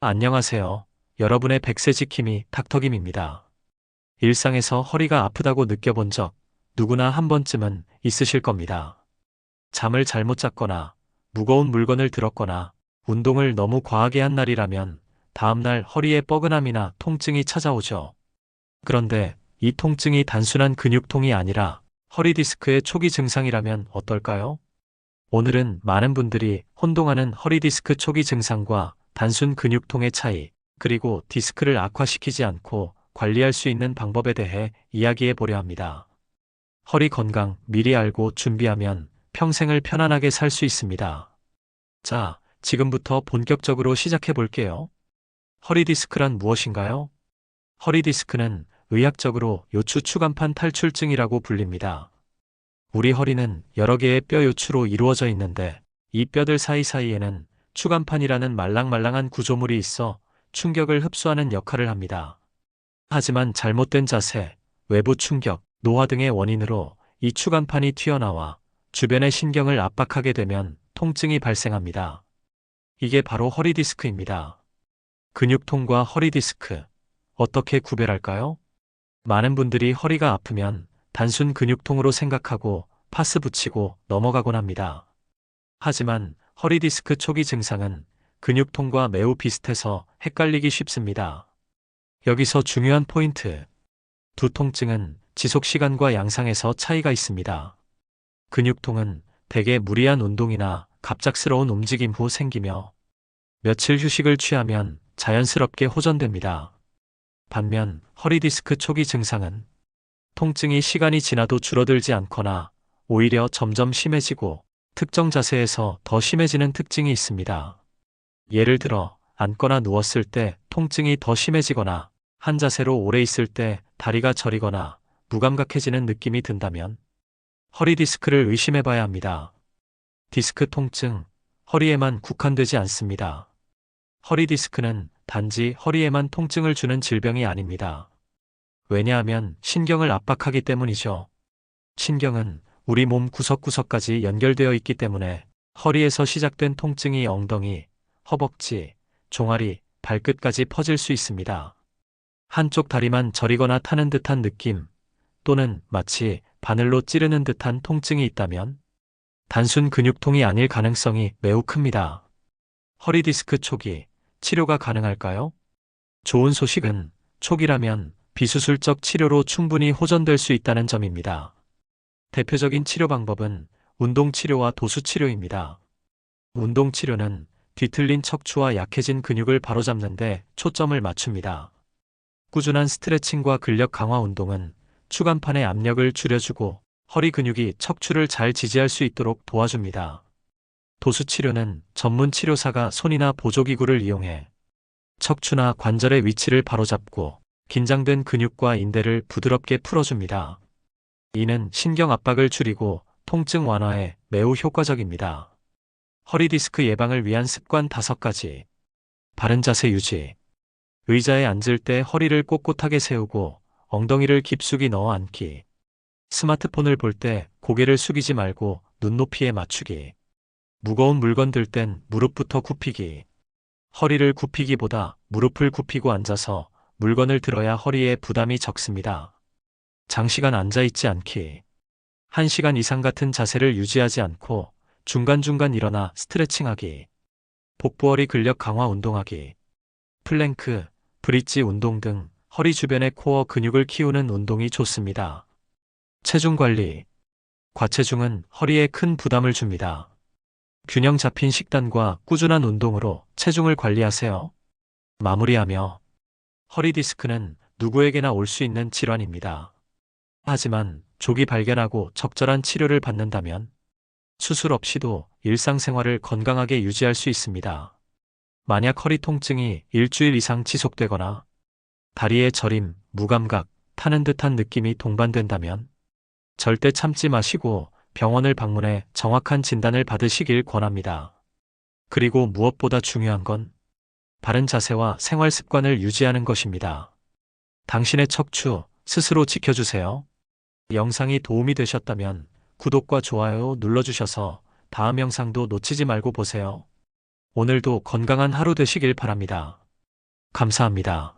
안녕하세요. 여러분의 백세 지킴이 닥터김입니다. 일상에서 허리가 아프다고 느껴본 적 누구나 한 번쯤은 있으실 겁니다. 잠을 잘못 잤거나 무거운 물건을 들었거나 운동을 너무 과하게 한 날이라면 다음날 허리에 뻐근함이나 통증이 찾아오죠. 그런데 이 통증이 단순한 근육통이 아니라 허리 디스크의 초기 증상이라면 어떨까요? 오늘은 많은 분들이 혼동하는 허리 디스크 초기 증상과 단순 근육통의 차이, 그리고 디스크를 악화시키지 않고 관리할 수 있는 방법에 대해 이야기해 보려 합니다. 허리 건강 미리 알고 준비하면 평생을 편안하게 살 수 있습니다. 자, 지금부터 본격적으로 시작해 볼게요. 허리 디스크란 무엇인가요? 허리 디스크는 의학적으로 요추 추간판 탈출증이라고 불립니다. 우리 허리는 여러 개의 뼈 요추로 이루어져 있는데 이 뼈들 사이사이에는 추간판이라는 말랑말랑한 구조물이 있어 충격을 흡수하는 역할을 합니다. 하지만 잘못된 자세, 외부 충격, 노화 등의 원인으로 이 추간판이 튀어나와 주변의 신경을 압박하게 되면 통증이 발생합니다. 이게 바로 허리 디스크입니다. 근육통과 허리 디스크, 어떻게 구별할까요? 많은 분들이 허리가 아프면 단순 근육통으로 생각하고 파스 붙이고 넘어가곤 합니다. 하지만 허리 디스크 초기 증상은 근육통과 매우 비슷해서 헷갈리기 쉽습니다. 여기서 중요한 포인트. 두 통증은 지속 시간과 양상에서 차이가 있습니다. 근육통은 대개 무리한 운동이나 갑작스러운 움직임 후 생기며 며칠 휴식을 취하면 자연스럽게 호전됩니다. 반면 허리 디스크 초기 증상은 통증이 시간이 지나도 줄어들지 않거나 오히려 점점 심해지고 특정 자세에서 더 심해지는 특징이 있습니다. 예를 들어 앉거나 누웠을 때 통증이 더 심해지거나 한 자세로 오래 있을 때 다리가 저리거나 무감각해지는 느낌이 든다면 허리 디스크를 의심해 봐야 합니다. 디스크 통증, 허리에만 국한되지 않습니다. 허리 디스크는 단지 허리에만 통증을 주는 질병이 아닙니다. 왜냐하면 신경을 압박하기 때문이죠. 신경은 우리 몸 구석구석까지 연결되어 있기 때문에 허리에서 시작된 통증이 엉덩이, 허벅지, 종아리, 발끝까지 퍼질 수 있습니다. 한쪽 다리만 저리거나 타는 듯한 느낌 또는 마치 바늘로 찌르는 듯한 통증이 있다면 단순 근육통이 아닐 가능성이 매우 큽니다. 허리 디스크 초기 치료가 가능할까요? 좋은 소식은 초기라면 비수술적 치료로 충분히 호전될 수 있다는 점입니다. 대표적인 치료 방법은 운동치료와 도수치료입니다. 운동치료는 뒤틀린 척추와 약해진 근육을 바로잡는데 초점을 맞춥니다. 꾸준한 스트레칭과 근력 강화 운동은 추간판의 압력을 줄여주고 허리 근육이 척추를 잘 지지할 수 있도록 도와줍니다. 도수치료는 전문 치료사가 손이나 보조기구를 이용해 척추나 관절의 위치를 바로잡고 긴장된 근육과 인대를 부드럽게 풀어줍니다. 이는 신경 압박을 줄이고 통증 완화에 매우 효과적입니다. 허리 디스크 예방을 위한 습관 5가지. 바른 자세 유지. 의자에 앉을 때 허리를 꼿꼿하게 세우고 엉덩이를 깊숙이 넣어 앉기. 스마트폰을 볼 때 고개를 숙이지 말고 눈높이에 맞추기. 무거운 물건 들 땐 무릎부터 굽히기. 허리를 굽히기보다 무릎을 굽히고 앉아서 물건을 들어야 허리에 부담이 적습니다. 장시간 앉아있지 않기. 1시간 이상 같은 자세를 유지하지 않고 중간중간 일어나 스트레칭하기. 복부허리 근력 강화 운동하기. 플랭크, 브릿지 운동 등 허리 주변의 코어 근육을 키우는 운동이 좋습니다. 체중 관리. 과체중은 허리에 큰 부담을 줍니다. 균형 잡힌 식단과 꾸준한 운동으로 체중을 관리하세요. 마무리하며 허리 디스크는 누구에게나 올 수 있는 질환입니다. 하지만 조기 발견하고 적절한 치료를 받는다면 수술 없이도 일상생활을 건강하게 유지할 수 있습니다. 만약 허리 통증이 일주일 이상 지속되거나 다리의 저림, 무감각, 타는 듯한 느낌이 동반된다면 절대 참지 마시고 병원을 방문해 정확한 진단을 받으시길 권합니다. 그리고 무엇보다 중요한 건 바른 자세와 생활 습관을 유지하는 것입니다. 당신의 척추 스스로 지켜주세요. 영상이 도움이 되셨다면 구독과 좋아요 눌러주셔서 다음 영상도 놓치지 말고 보세요. 오늘도 건강한 하루 되시길 바랍니다. 감사합니다.